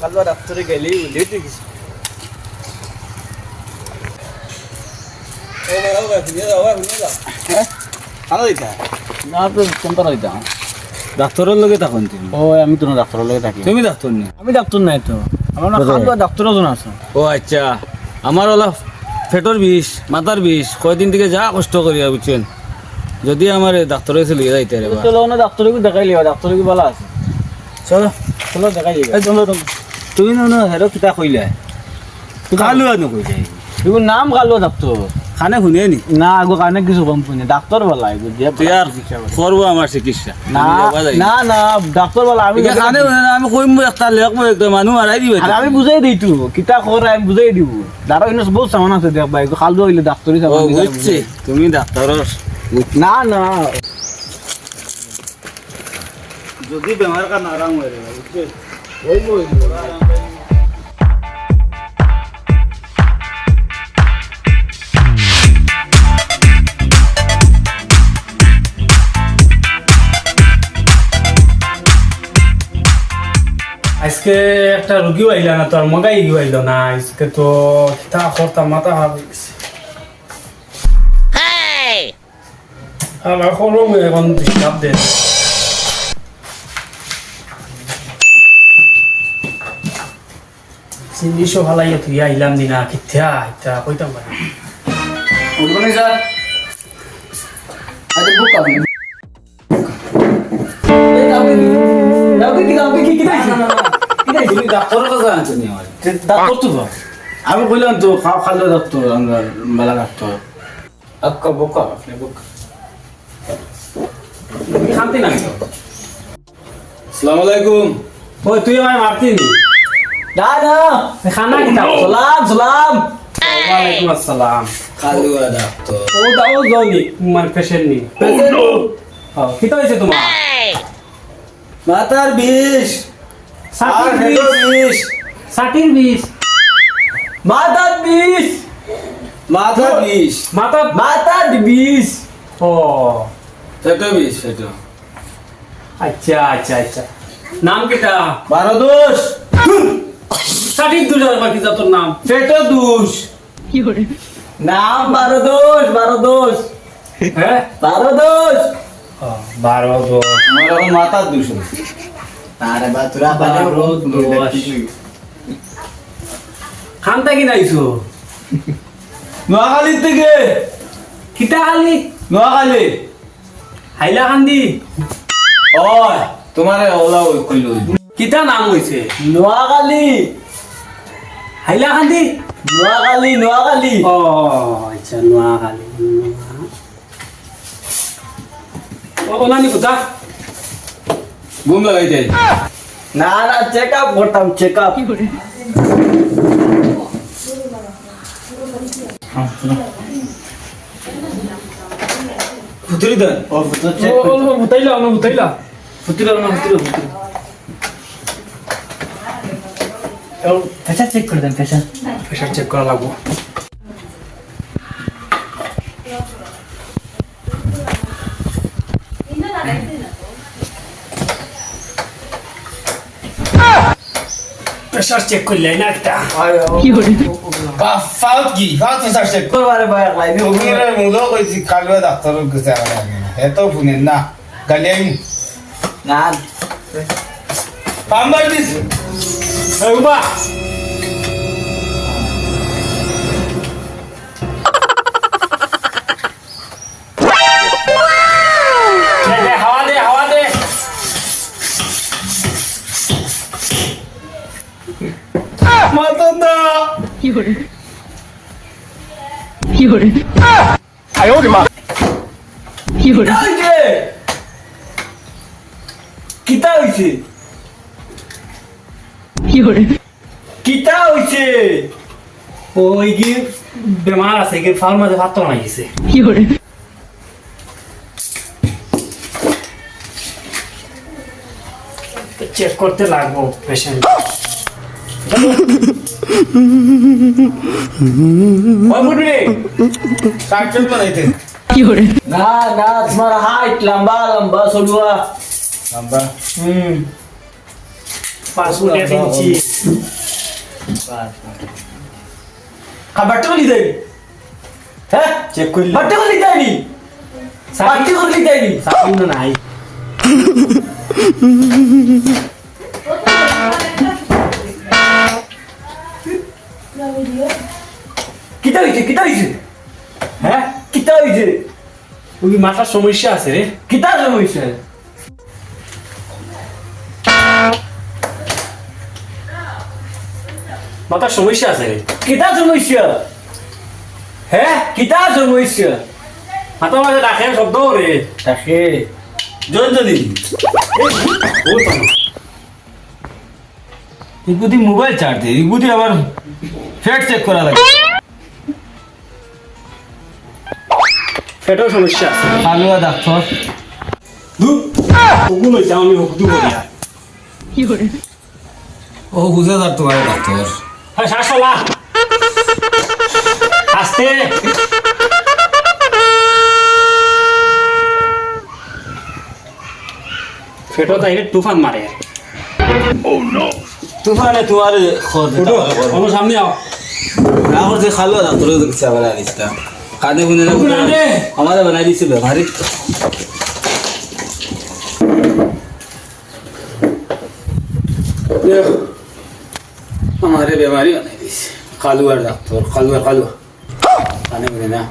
কালবা ডাক্তারে গেলি লেট হয়ে? গেছে ডাক্তারের লগে তুমি ও আমি তো ডাক্তারের লগে থাকি। তুমি ডাক্তার নি? আমি ডাক্তার নাই তো। আমার ডাক্তারও জন আছে। ও আচ্ছা। আমার ওলা পেটর বিষ মাথার বিষ কয়দিন থেকে যা কষ্ট করিয়া বুঝছেন। যদি আমার ডাক্তার হয়েছে লিয়ে যাইতে রে। চলো না ডাক্তারকে দেখাই লিবা কি বলা আছে। চলো। চলো দেখাই লিবা এই চলো তুমি না না হেরো কিতা কইলে? কালু আনো কই যাই নাম কালবা ডাক্তার খানে শুনিয়ে নি? না আগো কানে কিছু কম শুনি। ডাক্তার বলা এগুলো যে তুই আর করব আমার চিকিৎসা। না। না না ডাক্তার বলা আমি এতিয়া খানে শুনে না, আমি কইম একটা লেখ মই একটা মানুহ মাৰাই দিবে। আর আমি বুঝাই দিই তো কিতা করে আমি বুঝাই দিব দাঁড়া ইনস বহুত সামান আছে দেখ ভাই খালদো হইলে ডাক্তারি ও সামান বুঝছি তুমি ডাক্তারর না না। যদি বেমার কান আরাম হয়ে রে বুঝছে আজকে একটা রুগীও আইলা না তো আর মগাই গিয়ে আইল না আজকে তো তা করতাম মাথা খারাপ হয়ে গেছে। আর এখনও এখন ডিস্টার্ব দেন জিনিসও ভালাইয়া তুই আইলাম দিনা কিথা ইতা কইতাম পারা উঠবনি স্যার আচ্ছা বুক আপনি তুমি ডাক্তারের কাছে আনছো নি আমার ডাক্তার তো তো। আমি কইলাম তো খা- খালদো ডাক্তার আমরা মেলা ডাক্তার। আক্কা বোকা আপনি বোকা। শান্তি নাই তো? আসসালামু আলাইকুম। ওই তুই আমায় মারতি নি? না না খানা কিতা সালাম সালাম। ওয়ালাইকুম আসসালাম। কালু ডাক্তার। ও দাও জনি মানে পেশেন্ট নি। হ্যাঁ কিতা হয়েছে তোমার? মাথার বিষ। ষাটির বিষ। বিষ বিষ। মাথার বিষ। মাথার বিষ। মাথা মাথার বিষ। ও। পেটো বিষ পেটো আচ্ছা আচ্ছা আচ্ছা। নাম কিটা? বারো দোষ ষাটির দুটার বাকি যা তোর নাম পেটো দুষ নাম বারো দোষ বারো দোষ হ্যাঁ? বারো দোষ বারো দশ আমার মাথার দুষ আরে বা তোরা খানটা কি নাইছো? নোয়াখালীর থেকে কিতা নোয়াখালী। হাইলা খান্দি? ওই তোমারে ওলা কইল। কিতা নাম হইছে? নোয়াখালী। হাইলা খান্দি? নোয়াখালী নোয়াখালী। ও আচ্ছা নোয়া খালি ও ওনানি কোথা? ঘুম লাগাইতে না না চেক আপ করতাম চেক আপ ফুতুরি দেন। ও তো চেক ও ও বুতাইলা ও বুতাইলা ফুটিরো না ফুটিরো ফুটিরো ও পেশা চেক করে দেন পেশা প্রেশার চেক করা লাগবো। প্রেশার চেক করলে না একটা বা ফাউট কি ফাউট ফেসার চেক করবারে ভাই একলাই দিও ফোনের মূল্য কইছি কাছে আগে আগে এত ফোনের না গালি আইন না পাম্বার দিস উবা কিতা হইছে কিতা হইছে ওই কি বেমার আছে কি ফার মাঝে ভাত তো গেছে চেক করতে লাগবো পেশেন্ট ওই মুটে না না তোমার হাইট লম্বা লম্বা চলুয়া আমরা হুম। পাঁচ ফুট এক ইঞ্চি। বাট্টে কলি দেয় হ্যাঁ? চেক করলি। বাট্টে কলি দেয়নি? বাট্টে কলি দেয়নি? সাকিব না কিতা হইছে কিতা হইছে? হ্যাঁ? কিতা হইছে? ওই মাথার সমস্যা আছে রে। কিতা হইছে মাথার সমস্যা আছে রে। কিতা সমস্যা? হ্যাঁ? কিতা সমস্যা? মাথা মাঝে রাখে শব্দ রে। ও তো মোবাইল চার্জ দে ইগুদি আবার ফ্যাট চেক করা লাগে। পেটের সমস্যা আছে। হালুয়া ডাক্তার। দু ওগুলো হইতে আমি হোক দু করিয়া ও বুঝে যার তোমার ডাক্তার। হ্যাঁ শাসলা আস্তে। ফেটো তাইলে তুফান মারে। তুফানে তোমার সামনে আও। আমার যে খালুয়া ডাক্তার দেখছে আবার আনিসটা কানে গুনে না উঠো না রে। আমাদের বানাই দিছে ব্যবহারিক हमारे बीमारी बना दी कालू और डॉक्टर कालू और कालू खाने में ना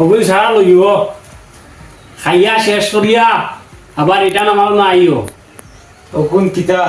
ওগুলি সারা লইব খাইয়া শেষ করিয়া আবার এটা নামাল না আইও। ও কোন কিতা?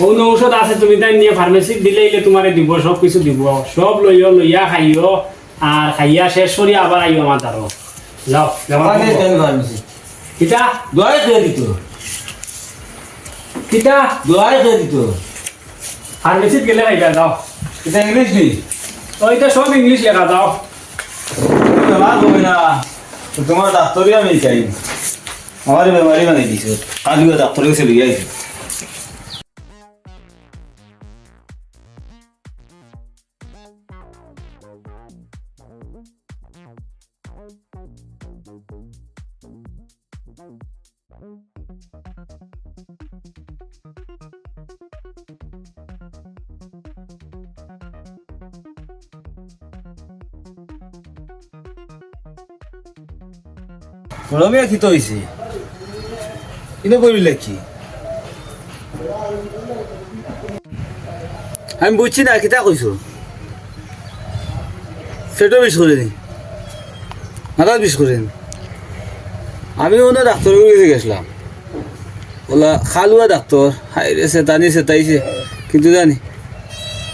কোন ঔষধ আছে তুমি তাই নিয়ে ফার্মেসি দিলে তোমারে দিব সব কিছু দিব। সব লইও লইয়া খাইও আর খাইয়া শেষ করিয়া আবার আইও আমার তারও যাও কিতা? দোয়াই খেয়ে দিত। কিতা? দোয়াই খেয়ে দিত। ফার্মেসিত গেলে খাইবা যাও। এটা ইংলিশ নি ওইটা সব ইংলিশ লেখা যাও। না? তোমার ডাক্তারই আমি চাই। আমার বেমারি মানে দিছো। কালু ডাক্তারের কাছে লিয়ে রমিয়া কি তো হয়েছে কিনে বলিলে কি? আমি বুঝছি না কিতা কইছো? পেটও বিষ করে নি মাথা বিষ করে নি আমি ওনা ডাক্তারের কাছে গেছিলাম। ওলা খালুয়া ডাক্তার হাই রে সেতানি সেতাইছে কিন্তু জানি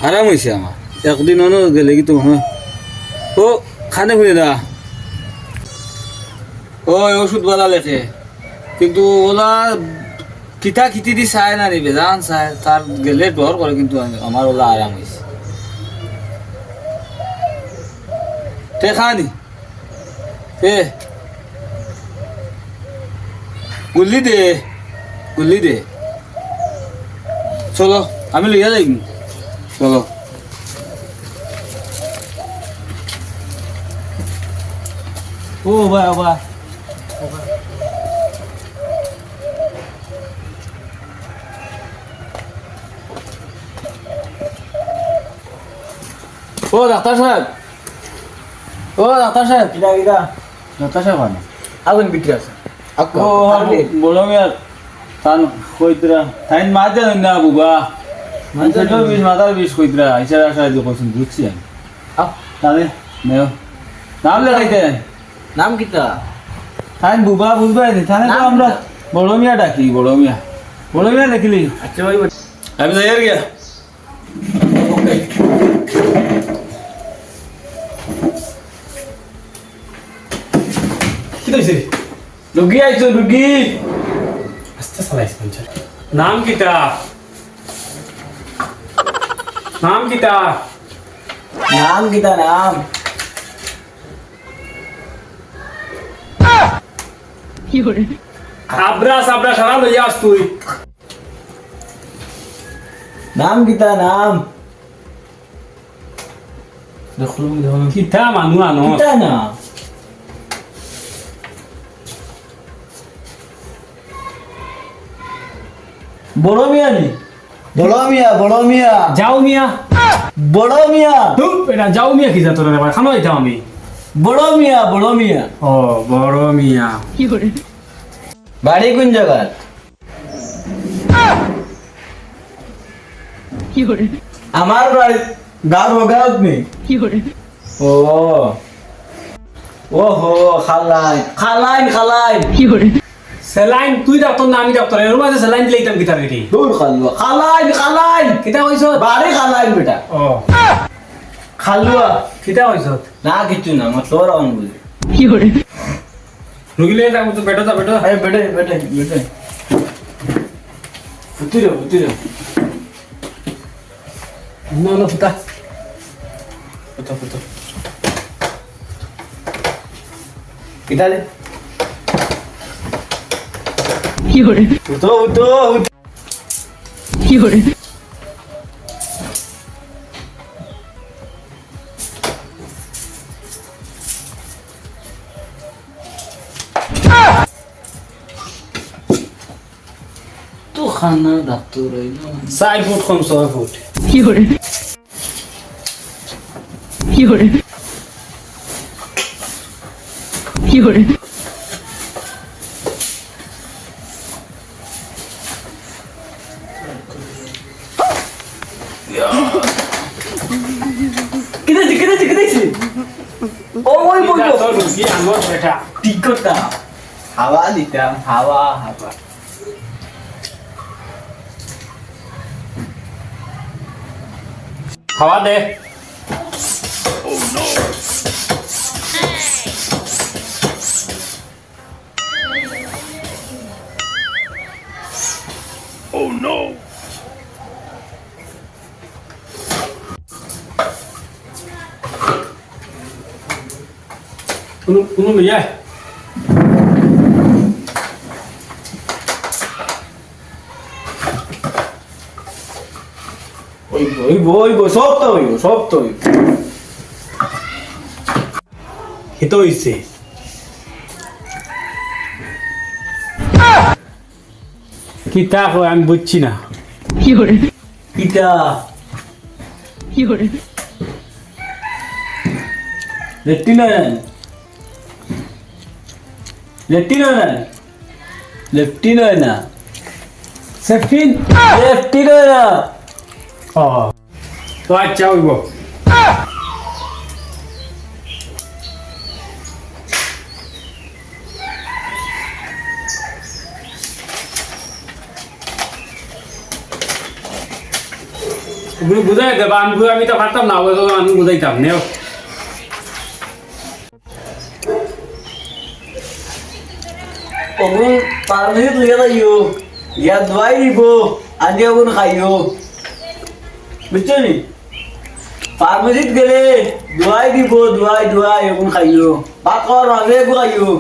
আরাম হয়েছে আমার একদিন অন্য গেলে কিন্তু হয়, ও খানে খুঁজে দা। ওই ওষুধ বালা লেখে কিন্তু ওলা কিতা কিতি দি চায় না রে বেজান চায় তার গেলে ডর করে কিন্তু আমি- আমার ওলা আরাম হয়েছে তে খানি তে। গুল্লি দে। গুল্লি দে। চলো, আমি লইয়া যাই চলো। ও বা ও ডাক্তার সাহেব। ও ডাক্তার সাহেব। কিতা কিতা ডাক্তার সাহেব আনে। আগুন বিক্রি আছে। ও বড় মেয়ার তান কইতরা। তাইন মা জানেন না বুবা। সেটা বিষ মাথার বিষ কইতরা। ইশারা সাহায্য করছেন বুঝছি আমি। তাহলে নেও। নাম লেখাইতে। নাম কিতা? তাইন বুবা বুঝবাই তাহলে তো আমরা বড় মিয়া ডাকি বড় মিয়া বড় মিয়া লিখলি আচ্ছা ভাই আমি যাই গিয়া। কি হয়েছে রুগী আইছো রুগী আস্তে চালাইছে পঞ্চায়েত নাম কিতা? নাম কিতা? নাম কিতা নাম? আবরা সাবরা সারা লইয়া আস তুই। নাম কিতা নাম? কিতা মানুহ আনো কিতা না বড় মিয়া নি? বড় মিয়া বড় মিয়া। যাও মিয়া। বড় মিয়া। এটা যাও মিয়া কি যা তোর খানো আমি। বড় মিয়া বড় মিয়া ও বড় মিয়া বাড়ি কোন জায়গায় আমার বাড়ি গাঁর বগাত নেই। ও। ও হো খালাই খালাইন খালাইন। সেলাইন তুই ডাক্তার না আমি ডাক্তার এর মাঝে সেলাইন দিলে ইতাম কিতার গেটি দূর খালুয়া। খালাইন খালাইন কিতা কইছ? বাড়ি খালাইন বেটা। ও। খালুয়া কিতা কইছ না কিছু না আমার তোর অন বুঝি রুগিলে যাব তো বেটো যা বেটো আরে বেটে বেটে বেটে ফুটিরো ফুটিরো না না ফুটা ফুটো ফুটো কিতালে ফুটো ফুটো তো খানা ডাক্তার হইল চার ফুট কম ছয় ঠিক করতাম হাওয়া দিতাম হাওয়া হাওয়া। খাওয়া দে কোনো কোনো লইয়া ওই ওই বই বই সব তো হইব সব তো হইব। খেতে হইছে। কিতা কয় আমি বুঝছি না। কিতা লেট্টিন হয় না লেট্টিন হয় না লেফটিন হয় না সেফটিন লেফটিন না ও তো আচ্ছা হইব ওগুলো বুঝাই দেবা আমি আমি তো পারতাম না ওগুলো আমি বুঝাইতাম নেও ওগুন পারমিট লিখে যাইও ইয়া দোয়াই দিব আনি ওগুন খাইও বুঝছ নি ফার্মেসিত গেলে দোয়াই দিব দোয়াই দোয়াই ওগুন খাইও খাওয়ার মাঝে এগু খাইও।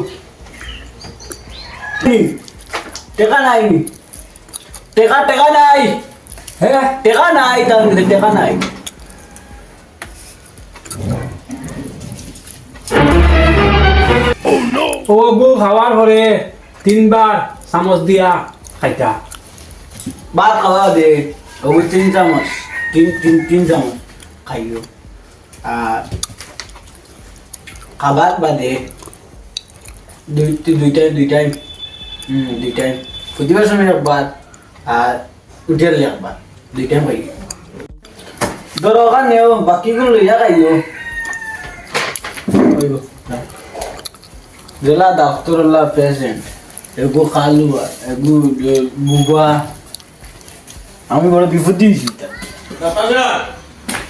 টেকা নাই। টেকা টেকা নাই। হ্যাঁ টেকা নাই তার টেকা নাই। ও গু খাওয়ার পরে তিনবার চামচ দিয়া খাইতা। ভাত খাওয়া দে ওগু তিন চামচ তিন তিন তিন চামচ। খাইও আর খাবার বাদে দুই দুই টাইম দুই টাইম হুম দুই টাইম ফুটিবার সময় একবার আর উঠিয়ালে একবার দুই টাইম খাইও দরকার নেও বাকিগুলো লইয়া খাইও ওইগো, না। জেলা ডাক্তারলা প্রেসেন্ট এগো খালুয়া এগো বুবা আমি বড় বিপদ দিয়েছি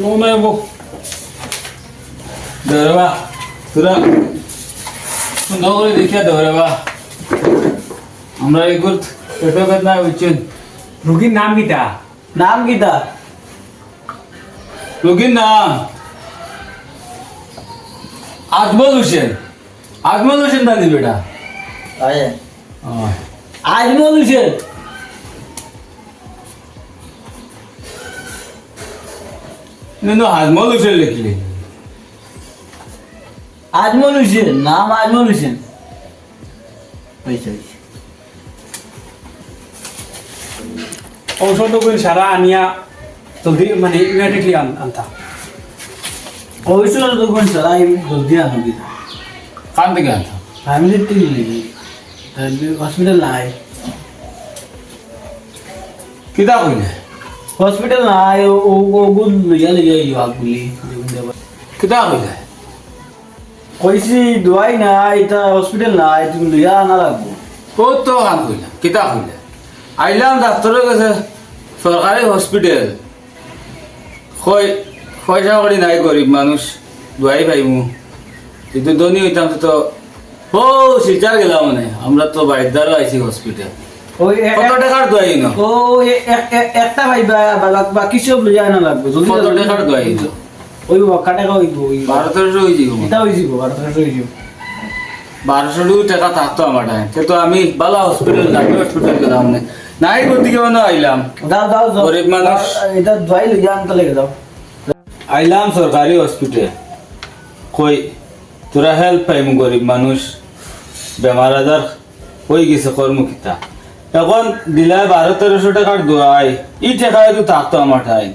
নি কোনো নাই বক দেবে বা তোরা সুন্দর করে দেখিয়া দেবে বা আমরা এগুলো পেটো বেদনা বুঝছেন রুগীর নাম কিটা নাম কিতা রোগীর নাম আজমল হোসেন আজমল হোসেন দাদি বেটা আজমল হোসেন কিন্তু আজমল হোসেন লিখলি আজমল হোসেন নাম আজমল হোসেন হয়েছে হয়েছে ঔষধ করে সারা আনিয়া জলদি মানে ইমিডিয়েটলি আনতা অবশ্যই তখন সারা জলদি আনো দিতা কান থেকে আনতাম ফ্যামিলি টিম নাকি হসপিটাল নাই কিতা কইলে হসপিটাল নাই ও ওগুন লইয়া লইয়া ইয়া গুলি। কিতা কইলে? কইছি দোয়াই নাই এটা হসপিটাল নাই তুমি লইয়া আনা লাগবো। কত তো কাম কইলা? কিতা কইলে? আইলাম ডাক্তারের কাছে সরকারি হসপিটাল কই পয়সা করি নাই গরিব মানুষ দুয়াই পাইমু কিন্তু ধনী হইতাম তো ও শিলচার গেলাম মানে আমরা তো বাইদারও আইছি হসপিটাল কত টাকার দোয়াই ন ও একটা ভাই বাকি সব লইয়া আনা লাগবে। কত। টাকার দোয়াই ন ওই বাক্কা টাকা হইব ওই বারো হয়ে যাব এটা হয়ে যাব বারো টাকা হয়ে যাব বারোশো টাকা থাকতো আমার তো আমি বালা হসপিটাল লাঠি হসপিটাল গেলাম না। নাই গতিকে মানে আইলাম। দাও দাও গরিব মানুষ। এটা দোয়াই লইয়া আনতে লেগে দাও আইলাম সরকারি হসপিটাল কই তোরা হেল্প পাইমু গরিব মানুষ। বেমার আজার হয়ে গেছে কর্মকিতা এখন দিলাই বারো তেরোশো টাকার দোয়াই ই টাকায় তো থাকতো আমার ঠাই।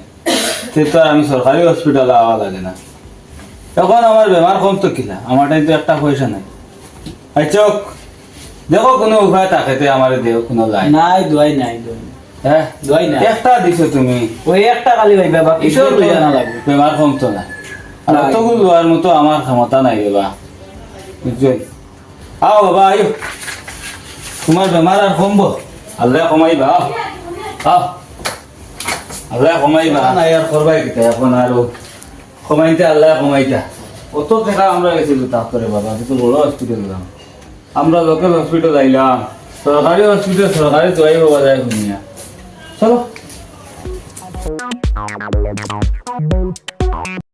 সে তো আর আমি সরকারি হসপিটালে আওয়া লাগে না। এখন আমার বেমার কম তো কিনা আমার টাইম তো একটা পয়সা নাই। আচ্ছা দেখো কোনো উপায় তাকাতে আমার দেহ কোনো লাই নাই দোয়াই নাই দোয়াই হ্যাঁ? দোয়াই নাই। একটা দিছো তুমি। ওই একটা খালি ভাই বাকি সব লইয়া আনা লাগবে। বেমার কমতো না। আর নাই। অতগুলো লোয়ার মতো আমার ক্ষমতা নাই বাবা বুঝছই আও বাবা আয়ো। তোমার বেমার আর কমব। আল্লাহ কমাইবা। আহ। আল্লাহ কমাইবা। না আর করবাই কিতা এখন আর কমাইতে আল্লাহ কমাইতা। কত টাকা আমরা গেছিল তারপরে বাবা কিন্তু বড় হসপিটাল যাম। আমরা লোকাল হসপিটাল আইলাম। সরকারি হসপিটাল সরকারি দোয়াই বাবা যায় শুনিয়া চলো।